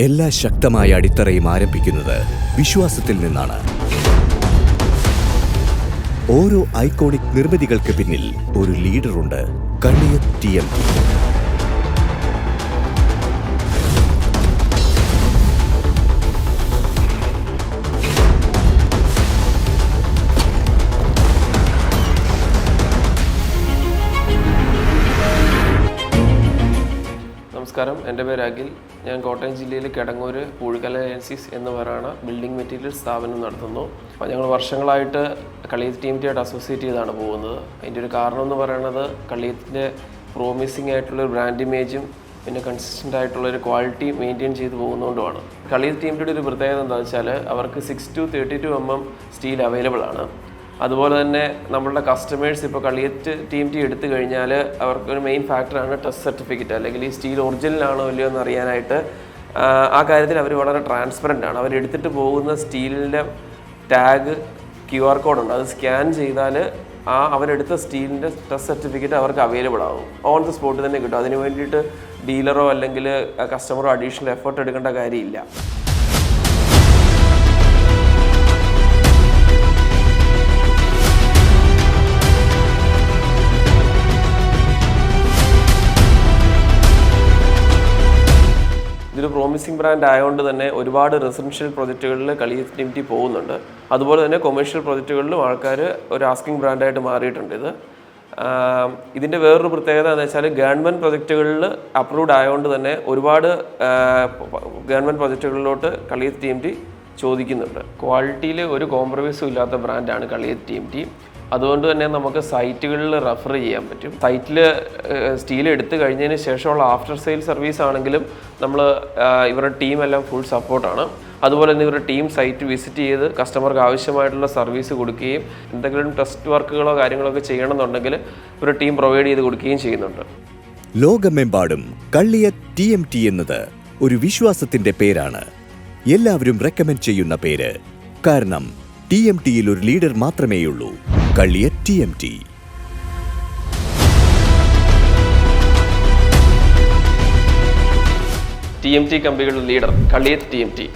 എല്ലാ ശക്തമായ അടിത്തറയും ആരംഭിക്കുന്നത് വിശ്വാസത്തിൽ നിന്നാണ്. ഓരോ ഐക്കോണിക് നിർമ്മിതികൾക്ക് പിന്നിൽ ഒരു ലീഡറുണ്ട് കണ്ണിയ ടി എം. നമസ്കാരം. എന്റെ പേര് അഖിൽ. ഞാൻ കോട്ടയം ജില്ലയിലെ കിടങ്ങൂർ പൂഴിക്കല ഏജൻസീസ് എന്ന് പറയുന്ന ബിൽഡിംഗ് മെറ്റീരിയൽ സ്ഥാപനം നടത്തുന്നു. അപ്പോൾ ഞങ്ങൾ വർഷങ്ങളായിട്ട് കളിയത്ത് ടീം ആയിട്ട് അസോസിയേറ്റ് ചെയ്താണ് പോകുന്നത്. അതിന്റെ ഒരു കാരണം എന്ന് പറയുന്നത് കളിയത്തിന്റെ പ്രോമിസിംഗ് ആയിട്ടുള്ള ഒരു ബ്രാൻഡ് ഇമേജും പിന്നെ കൺസിസ്റ്റന്റ് ആയിട്ടുള്ള ഒരു ക്വാളിറ്റി മെയിന്റെയിൻ ചെയ്ത് പോകുന്നതുകൊണ്ടുമാണ്. കളിയത്ത് ടീമിന്റെ ഒരു പ്രത്യേകത എന്താണെന്ന് വെച്ചാൽ അവർക്ക് six two thirty two M M steel available ആണ്. അതുപോലെ തന്നെ നമ്മളുടെ കസ്റ്റമേഴ്സ് ഇപ്പോൾ കളിയറ്റ് ടീം ടീ എടുത്തു കഴിഞ്ഞാൽ അവർക്ക് ഒരു മെയിൻ ഫാക്ടറാണ് ടെസ്റ്റ് സർട്ടിഫിക്കറ്റ് അല്ലെങ്കിൽ ഈ സ്റ്റീൽ ഒറിജിനൽ ആണോ ഇല്ലയോ എന്ന് അറിയാനായിട്ട് ആ, കാര്യത്തിൽ അവർ വളരെ ട്രാൻസ്പെറന്റ് ആണ്. അവരെടുത്തിട്ട് പോകുന്ന സ്റ്റീലിന്റെ ടാഗ് ക്യു ആർ കോഡുണ്ട് അത് സ്കാൻ ചെയ്താൽ ആ അവരെടുത്ത സ്റ്റീലിന്റെ ടെസ്റ്റ് സർട്ടിഫിക്കറ്റ് അവർക്ക് അവൈലബിൾ ആവും. ഓൺ ദ സ്പോട്ട് തന്നെ കിട്ടും. അതിന് വേണ്ടിയിട്ട് ഡീലറോ അല്ലെങ്കിൽ കസ്റ്റമറോ അഡീഷണൽ എഫേർട്ട് എടുക്കേണ്ട കാര്യമില്ല. ഇതൊരു പ്രോമിസിംഗ് ബ്രാൻഡ് ആയതുകൊണ്ട് തന്നെ ഒരുപാട് റെസിഡൻഷ്യൽ പ്രൊജക്റ്റുകളിൽ കളി ടി പോകുന്നുണ്ട്. അതുപോലെ തന്നെ കൊമേഴ്ഷ്യൽ പ്രൊജക്റ്റുകളിലും ആൾക്കാർ ഒരു ആസ്കിംഗ് ബ്രാൻഡായിട്ട് മാറിയിട്ടുണ്ട് ഇത്. ഇതിന്റെ വേറൊരു പ്രത്യേകത എന്ന് വെച്ചാൽ ഗവൺമെന്റ് പ്രൊജക്റ്റുകളിൽ അപ്രൂവ്ഡ് ആയതുകൊണ്ട് തന്നെ ഒരുപാട് ഗവൺമെന്റ് പ്രൊജക്റ്റുകളിലോട്ട് ടീം ടി ചോദിക്കുന്നുണ്ട്. ക്വാളിറ്റിയിൽ ഒരു കോംപ്രമൈസും ഇല്ലാത്ത ബ്രാൻഡാണ് കളിയത്ത് എം ടി അതുകൊണ്ട് തന്നെ നമുക്ക് സൈറ്റുകളിൽ റെഫർ ചെയ്യാൻ പറ്റും. സൈറ്റിൽ സ്റ്റീൽ എടുത്തു കഴിഞ്ഞതിന് ശേഷമുള്ള ആഫ്റ്റർ സെയിൽ സർവീസ് ആണെങ്കിലും നമ്മൾ ഇവരുടെ ടീമെല്ലാം ഫുൾ സപ്പോർട്ടാണ് അതുപോലെ തന്നെ ഇവരുടെ ടീം സൈറ്റ് വിസിറ്റ് ചെയ്ത് കസ്റ്റമർക്ക് ആവശ്യമായിട്ടുള്ള സർവീസ് കൊടുക്കുകയും എന്തെങ്കിലും ടെസ്റ്റ് വർക്കുകളോ കാര്യങ്ങളോ ഒക്കെ ചെയ്യണമെന്നുണ്ടെങ്കിൽ ഇവരുടെ ടീം പ്രൊവൈഡ് ചെയ്ത് കൊടുക്കുകയും ചെയ്യുന്നുണ്ട്. ലോകമെമ്പാടും കള്ളിയ ടി എം ടി എന്നത് ഒരു വിശ്വാസത്തിന്റെ പേരാണ്. എല്ലാവരും റെക്കമെൻഡ് ചെയ്യുന്ന പേര്. കാരണം ടി എം ടിയിൽ ഒരു ലീഡർ മാത്രമേയുള്ളൂ. കള്ളിയ T M T T M T കമ്പനികളുടെ leader Kalliyath T M T